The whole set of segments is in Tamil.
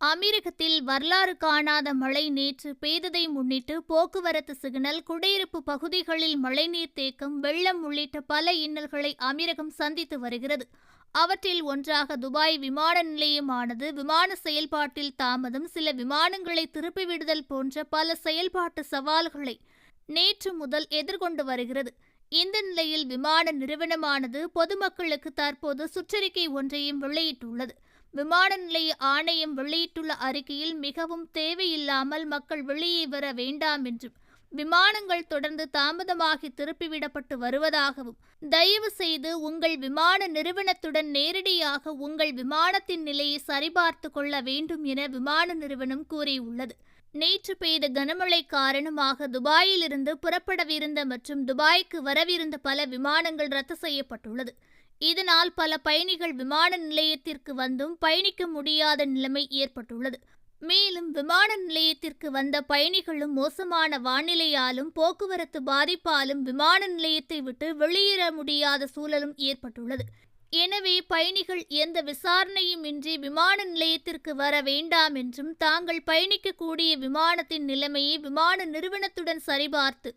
அமீரகத்தில் வரலாறு காணாத மழை நேற்று பெய்ததை முன்னிட்டு போக்குவரத்து சிக்னல் குடியிருப்பு பகுதிகளில் மழைநீர் தேக்கம் வெள்ளம் உள்ளிட்ட பல இன்னல்களை அமீரகம் சந்தித்து வருகிறது. அவற்றில் ஒன்றாக துபாய் விமான நிலையமானது விமான செயல்பாட்டில் தாமதம் சில விமானங்களை திருப்பிவிடுதல் போன்ற பல செயல்பாட்டு சவால்களை நேற்று முதல் எதிர்கொண்டு வருகிறது. இந்த நிலையில் விமான நிறுவனமானது பொதுமக்களுக்கு தற்போது சுற்றறிக்கை ஒன்றையும் வெளியிட்டுள்ளது. விமான நிலைய ஆணையம் வெளியிட்டுள்ள அறிக்கையில் மிகவும் தேவையில்லாமல் மக்கள் வெளியே வர வேண்டாம் என்றும் விமானங்கள் தொடர்ந்து தாமதமாகி திருப்பிவிடப்பட்டு வருவதாகவும் தயவு செய்து உங்கள் விமான நிறுவனத்துடன் நேரடியாக உங்கள் விமானத்தின் நிலையை சரிபார்த்து கொள்ள வேண்டும் என விமான நிறுவனம் கூறியுள்ளது. நேற்று பெய்த கனமழை காரணமாக துபாயிலிருந்து புறப்படவிருந்த மற்றும் துபாய்க்கு வரவிருந்த பல விமானங்கள் ரத்து செய்யப்பட்டுள்ளது. இதனால் பல பயணிகள் விமான நிலையத்திற்கு வந்தும் பயணிக்க முடியாத நிலைமை ஏற்பட்டுள்ளது. மேலும் விமான நிலையத்திற்கு வந்த பயணிகளும் மோசமான வானிலையாலும் போக்குவரத்து பாதிப்பாலும் விமான நிலையத்தை விட்டு வெளியேற முடியாத சூழலும் ஏற்பட்டுள்ளது. எனவே பயணிகள் எந்த விசாரணையும் இன்றி விமான நிலையத்திற்கு வர வேண்டாம் என்றும் தாங்கள் பயணிக்கக்கூடிய விமானத்தின் நிலைமையை விமான நிறுவனத்துடன் சரிபார்த்து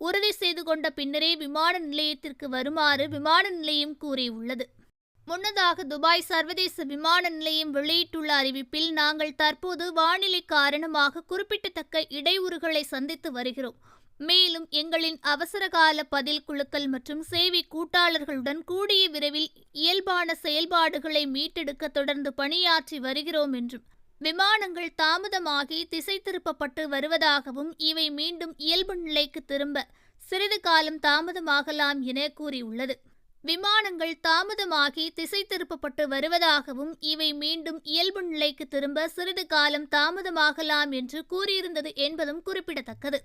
உறுதி செய்து கொண்ட பின்னரே விமான நிலையத்திற்கு வருமாறு விமான நிலையம் கூறியுள்ளது. முன்னதாக துபாய் சர்வதேச விமான நிலையம் வெளியிட்டுள்ள அறிவிப்பில் நாங்கள் தற்போது வானிலை காரணமாக குறிப்பிடத்தக்க இடையூறுகளை சந்தித்து வருகிறோம். மேலும் எங்களின் அவசரகால பதில் குழுக்கள் மற்றும் சேவை கூட்டாளர்களுடன் கூடிய விரைவில் இயல்பான செயல்பாடுகளை மீட்டெடுக்க தொடர்ந்து பணியாற்றி வருகிறோம் என்றும் விமானங்கள் தாமதமாகி திசை திருப்பப்பட்டு வருவதாகவும் இவை மீண்டும் இயல்பு நிலைக்கு திரும்ப சிறிது காலம் தாமதமாகலாம் என கூறியுள்ளது. விமானங்கள் தாமதமாகி திசை திருப்பப்பட்டு வருவதாகவும் இவை மீண்டும் இயல்பு நிலைக்கு திரும்ப சிறிது காலம் தாமதமாகலாம் என்று கூறியிருந்தது என்பதும் குறிப்பிடத்தக்கது.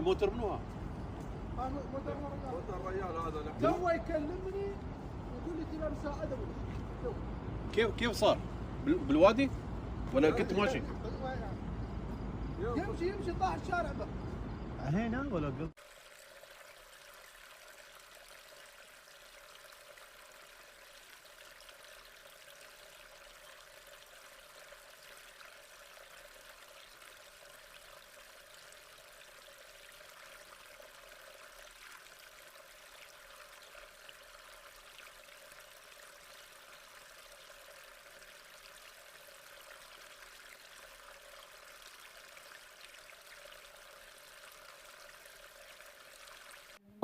موتر منو أنا موتر مرة موتر الرجال هذا. تو يكلمني يقول لي تبى مساعدة ولا. كيف كيف صار؟ بال- بالوادي؟ ولا كنت ماشي؟ يمشي يمشي طاح الشارع بقى هنا ولا قبل